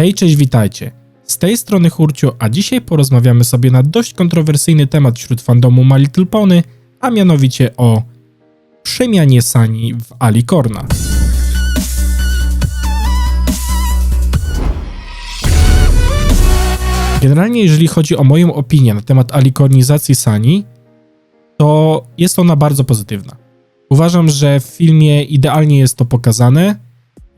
Hej, cześć, witajcie. Z tej strony Hurcio, a dzisiaj porozmawiamy sobie na dość kontrowersyjny temat wśród fandomu My Little Pony, a mianowicie o przemianie Sani w Alicorna. Generalnie, jeżeli chodzi o moją opinię na temat alikornizacji Sani, to jest ona bardzo pozytywna. Uważam, że w filmie idealnie jest to pokazane.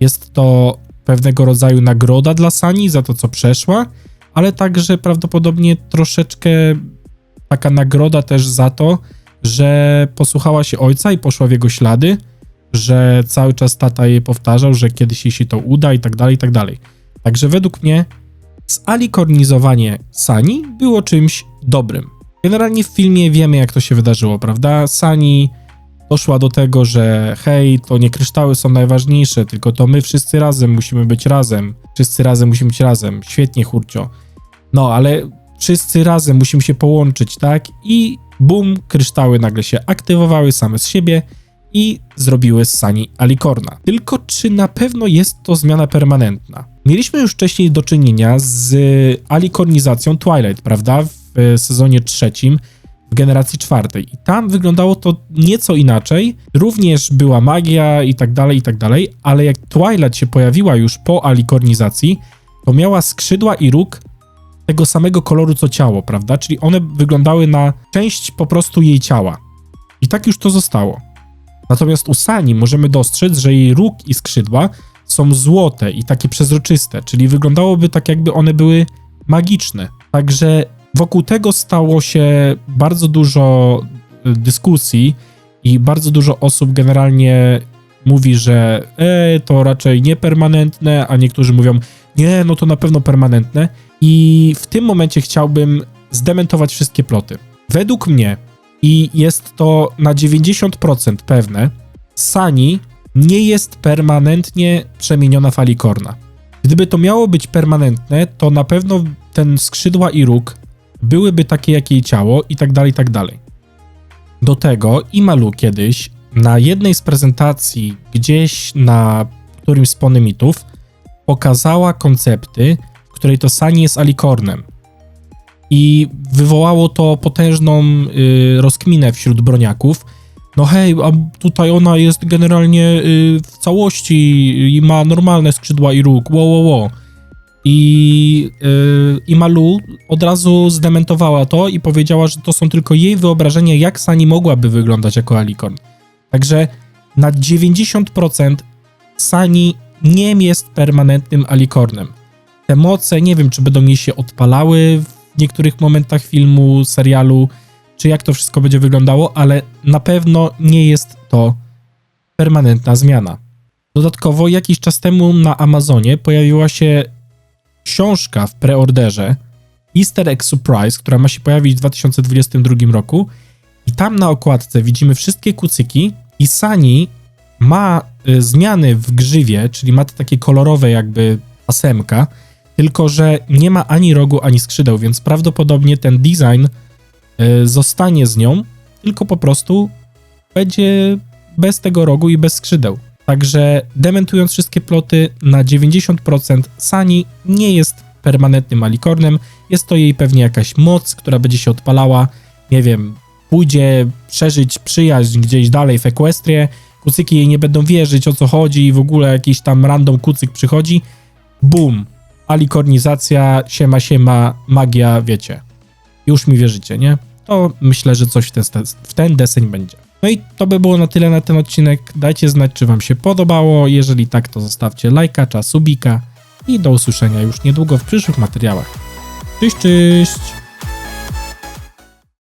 Jest to pewnego rodzaju nagroda dla Sani za to, co przeszła, ale także prawdopodobnie troszeczkę taka nagroda też za to, że posłuchała się ojca i poszła w jego ślady, że cały czas tata jej powtarzał, że kiedyś jej się to uda i tak dalej, i tak dalej. Także według mnie zalikornizowanie Sani było czymś dobrym. Generalnie w filmie wiemy, jak to się wydarzyło, prawda? Sani doszła do tego, że hej, to nie kryształy są najważniejsze, tylko to my wszyscy razem musimy być razem. Wszyscy razem musimy być razem. Świetnie, Hurcio. No, ale wszyscy razem musimy się połączyć, tak? I bum, kryształy nagle się aktywowały same z siebie i zrobiły z Sani Alicorna. Tylko czy na pewno jest to zmiana permanentna? Mieliśmy już wcześniej do czynienia z alikornizacją Twilight, prawda? W sezonie trzecim, generacji czwartej. I tam wyglądało to nieco inaczej. Również była magia i tak dalej, i tak dalej, ale jak Twilight się pojawiła już po alikornizacji, to miała skrzydła i róg tego samego koloru co ciało, prawda? Czyli one wyglądały na część po prostu jej ciała. I tak już to zostało. Natomiast u Sani możemy dostrzec, że jej róg i skrzydła są złote i takie przezroczyste, czyli wyglądałoby tak, jakby one były magiczne. Także wokół tego stało się bardzo dużo y, dyskusji i bardzo dużo osób generalnie mówi, że e, to raczej niepermanentne, a niektórzy mówią, nie, no to na pewno permanentne. I w tym momencie chciałbym zdementować wszystkie ploty. Według mnie, i jest to na 90% pewne, Sani nie jest permanentnie przemieniona w alikorna. Gdyby to miało być permanentne, to na pewno ten skrzydła i róg byłyby takie jak jej ciało i tak dalej, i tak dalej. Do tego Imalu kiedyś na jednej z prezentacji gdzieś na którymś z ponymitów pokazała koncepty, w której to Sani jest alikornem. I wywołało to potężną y, rozkminę wśród broniaków. No hej, a tutaj ona jest generalnie y, w całości i ma normalne skrzydła i róg, wo, wo, wo. I, yy, I Malu od razu zdementowała to i powiedziała, że to są tylko jej wyobrażenia, jak Sani mogłaby wyglądać jako Alicorn. Także na 90% Sani nie jest permanentnym Alicornem. Te moce, nie wiem, czy będą jej się odpalały w niektórych momentach filmu, serialu, czy jak to wszystko będzie wyglądało, ale na pewno nie jest to permanentna zmiana. Dodatkowo jakiś czas temu na Amazonie pojawiła się książka w preorderze Easter Egg Surprise, która ma się pojawić w 2022 roku i tam na okładce widzimy wszystkie kucyki i Sani ma y, zmiany w grzywie, czyli ma te takie kolorowe jakby pasemka, tylko że nie ma ani rogu, ani skrzydeł, więc prawdopodobnie ten design y, zostanie z nią, tylko po prostu będzie bez tego rogu i bez skrzydeł. Także dementując wszystkie ploty, na 90% Sani nie jest permanentnym alikornem. Jest to jej pewnie jakaś moc, która będzie się odpalała. Nie wiem, pójdzie przeżyć przyjaźń gdzieś dalej w Equestrie. Kucyki jej nie będą wierzyć o co chodzi i w ogóle jakiś tam random kucyk przychodzi. Boom! Alikornizacja, siema, siema, magia, wiecie. Już mi wierzycie, nie? To myślę, że coś w ten, w ten deseń będzie. No i to by było na tyle na ten odcinek. Dajcie znać, czy Wam się podobało. Jeżeli tak, to zostawcie lajka, czy subika. I do usłyszenia już niedługo w przyszłych materiałach. Cześć, cześć!